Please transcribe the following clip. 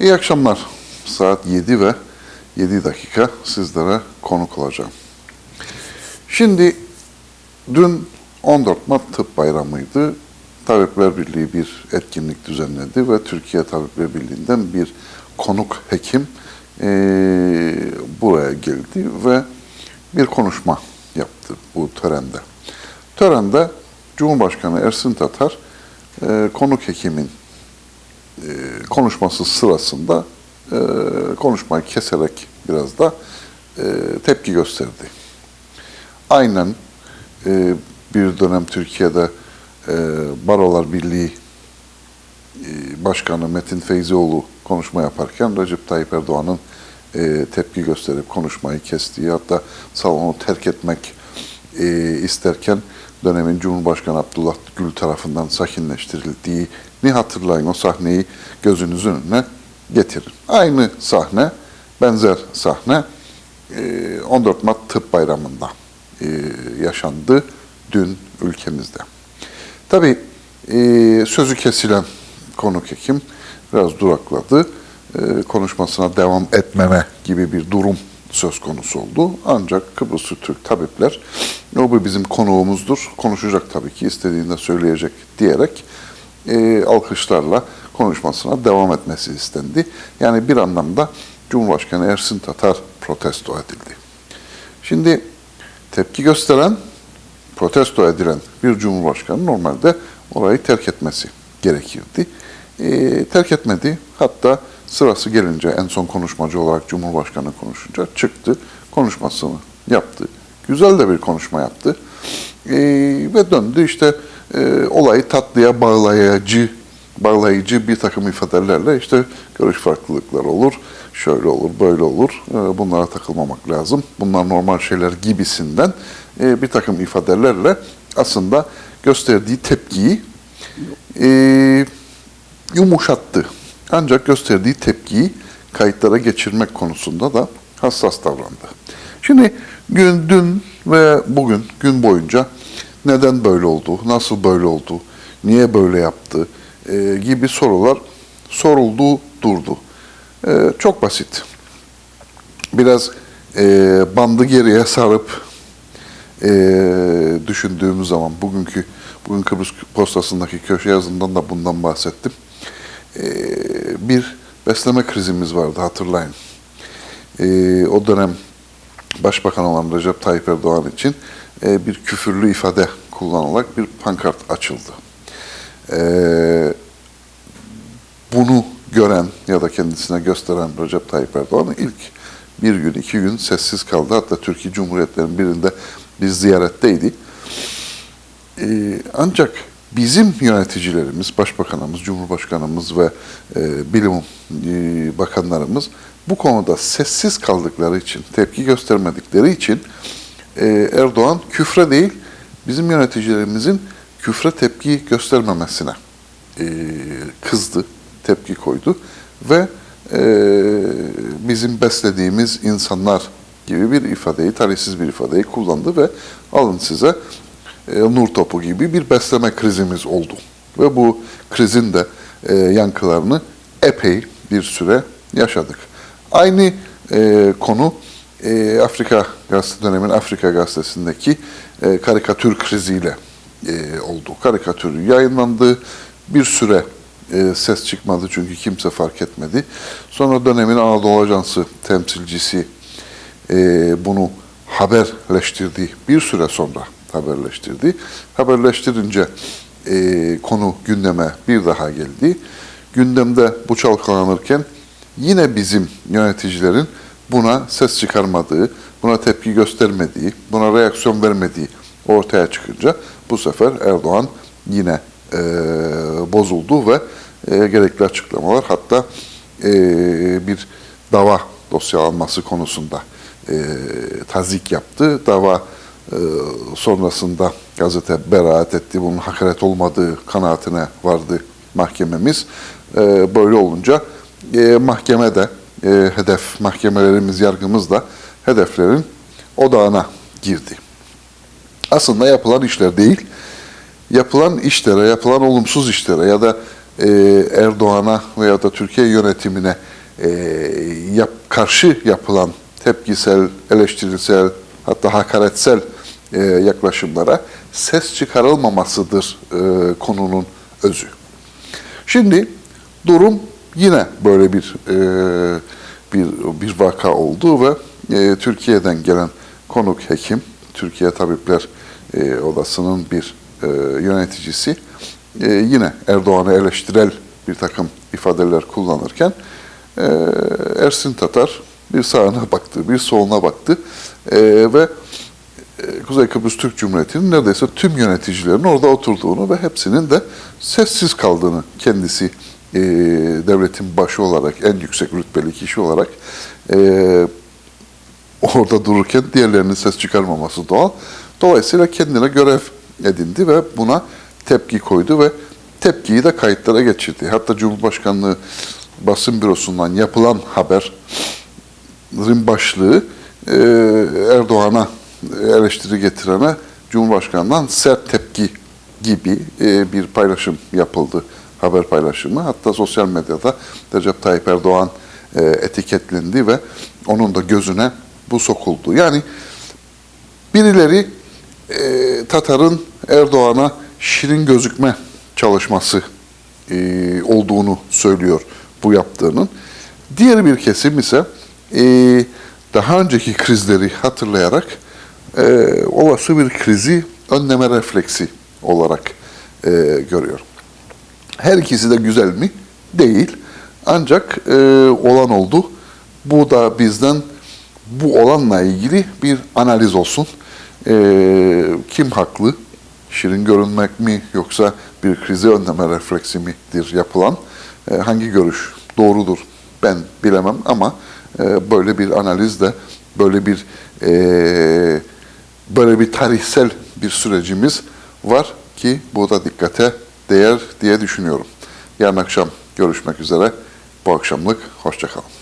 İyi akşamlar. Saat 7 ve 7 dakika sizlere konuk olacağım. Şimdi dün 14 Mart Tıp Bayramı'ydı. Tabipler Birliği bir etkinlik düzenledi ve Türkiye Tabipler Birliği'nden bir konuk hekim eee, buraya geldi ve bir konuşma yaptı bu törende. Törende Cumhurbaşkanı Ersin Tatar eee, konuk hekimin e, konuşması sırasında e, konuşmayı keserek biraz da e, tepki gösterdi. Aynen e, bir dönem Türkiye'de e, Barolar Birliği e, Başkanı Metin Feyzioğlu konuşma yaparken Recep Tayyip Erdoğan'ın e, tepki gösterip konuşmayı kestiği hatta salonu terk etmek e, isterken dönemin Cumhurbaşkanı Abdullah Gül tarafından sakinleştirildiğini hatırlayın. O sahneyi gözünüzün önüne getirin. Aynı sahne, benzer sahne e, 14 Mart Tıp Bayramı'nda e, yaşandı dün ülkemizde. Tabii e, sözü kesilen konuk hekim biraz durakladı. E, konuşmasına devam etmeme gibi bir durum söz konusu oldu. Ancak Kıbrıslı Türk tabipler, o bu bizim konuğumuzdur, konuşacak tabii ki, istediğinde söyleyecek diyerek e, alkışlarla konuşmasına devam etmesi istendi. Yani bir anlamda Cumhurbaşkanı Ersin Tatar protesto edildi. Şimdi tepki gösteren, protesto edilen bir cumhurbaşkanı normalde orayı terk etmesi gerekirdi. E, terk etmedi. Hatta sırası gelince en son konuşmacı olarak Cumhurbaşkanı konuşunca çıktı, konuşmasını yaptı. Güzel de bir konuşma yaptı. E, ve döndü işte e, olayı tatlıya bağlayıcı, bağlayıcı bir takım ifadelerle işte görüş farklılıkları olur, şöyle olur, böyle olur. Bunlara takılmamak lazım. Bunlar normal şeyler gibisinden bir takım ifadelerle aslında gösterdiği tepkiyi yumuşattı. Ancak gösterdiği tepkiyi kayıtlara geçirmek konusunda da hassas davrandı. Şimdi gün dün ve bugün gün boyunca neden böyle oldu, nasıl böyle oldu, niye böyle yaptı e, gibi sorular soruldu, durdu. E, çok basit. Biraz e, bandı geriye sarıp e, düşündüğümüz zaman bugünkü bugün Kıbrıs postasındaki köşe yazından da bundan bahsettim. E, bir besleme krizimiz vardı hatırlayın. E, o dönem Başbakan olan Recep Tayyip Erdoğan için e, bir küfürlü ifade kullanılarak bir pankart açıldı. E, bunu gören ya da kendisine gösteren Recep Tayyip Erdoğan ilk bir gün, iki gün sessiz kaldı. Hatta Türkiye Cumhuriyetlerinin birinde biz ziyaretteydik. Ee, ancak bizim yöneticilerimiz, başbakanımız, cumhurbaşkanımız ve e, bilim e, bakanlarımız bu konuda sessiz kaldıkları için, tepki göstermedikleri için e, Erdoğan küfre değil, bizim yöneticilerimizin küfre tepki göstermemesine e, kızdı, tepki koydu ve e, bizim beslediğimiz insanlar gibi bir ifadeyi, talihsiz bir ifadeyi kullandı ve alın size e, nur topu gibi bir besleme krizimiz oldu. Ve bu krizin de e, yankılarını epey bir süre yaşadık. Aynı e, konu e, Afrika Gazete dönemin Afrika Gazetesi'ndeki e, karikatür kriziyle e, oldu. Karikatür yayınlandı. Bir süre e, ses çıkmadı çünkü kimse fark etmedi. Sonra dönemin Anadolu Ajansı temsilcisi e, bunu haberleştirdi. Bir süre sonra haberleştirdi. Haberleştirince e, konu gündeme bir daha geldi. Gündemde bu çalkalanırken yine bizim yöneticilerin buna ses çıkarmadığı, buna tepki göstermediği, buna reaksiyon vermediği ortaya çıkınca bu sefer Erdoğan yine e, bozuldu ve e, gerekli açıklamalar hatta e, bir dava dosyalanması konusunda e, tazik yaptı. Dava e, sonrasında gazete beraat etti. Bunun hakaret olmadığı kanaatine vardı mahkememiz. E, böyle olunca e, mahkeme de e, hedef mahkemelerimiz, yargımız da hedeflerin odağına girdi. Aslında yapılan işler değil, yapılan işlere, yapılan olumsuz işlere ya da e, Erdoğan'a veya da Türkiye yönetimine e, yap, karşı yapılan tepkisel, eleştirisel, hatta hakaretsel e, yaklaşımlara ses çıkarılmamasıdır e, konunun özü. Şimdi durum yine böyle bir e, bir bir vaka oldu ve e, Türkiye'den gelen konuk hekim, Türkiye Tabipler e, Odası'nın bir e, yöneticisi e, yine Erdoğan'ı eleştirel bir takım ifadeler kullanırken e, Ersin Tatar bir sağına baktı, bir soluna baktı e, ve Kuzey Kıbrıs Türk Cumhuriyeti'nin neredeyse tüm yöneticilerin orada oturduğunu ve hepsinin de sessiz kaldığını kendisi e, devletin başı olarak, en yüksek rütbeli kişi olarak e, orada dururken diğerlerinin ses çıkarmaması doğal. Dolayısıyla kendine görev edindi ve buna tepki koydu ve tepkiyi de kayıtlara geçirdi. Hatta Cumhurbaşkanlığı basın bürosundan yapılan haberin başlığı e, Erdoğan'a eleştiri getirene Cumhurbaşkanı'ndan sert tepki gibi e, bir paylaşım yapıldı. Haber paylaşımı. Hatta sosyal medyada Recep Tayyip Erdoğan e, etiketlendi ve onun da gözüne bu sokuldu. Yani birileri Tatar'ın Erdoğan'a şirin gözükme çalışması olduğunu söylüyor bu yaptığının. Diğer bir kesim ise e, daha önceki krizleri hatırlayarak e, olası bir krizi önleme refleksi olarak e, görüyor. Her ikisi de güzel mi? Değil. Ancak e, olan oldu. Bu da bizden bu olanla ilgili bir analiz olsun. E, kim haklı? Şirin görünmek mi yoksa bir krizi önleme refleksi midir yapılan? E, hangi görüş doğrudur? Ben bilemem ama e, böyle bir analizde böyle bir e, böyle bir tarihsel bir sürecimiz var ki bu da dikkate değer diye düşünüyorum. Yarın akşam görüşmek üzere. Bu akşamlık hoşçakalın.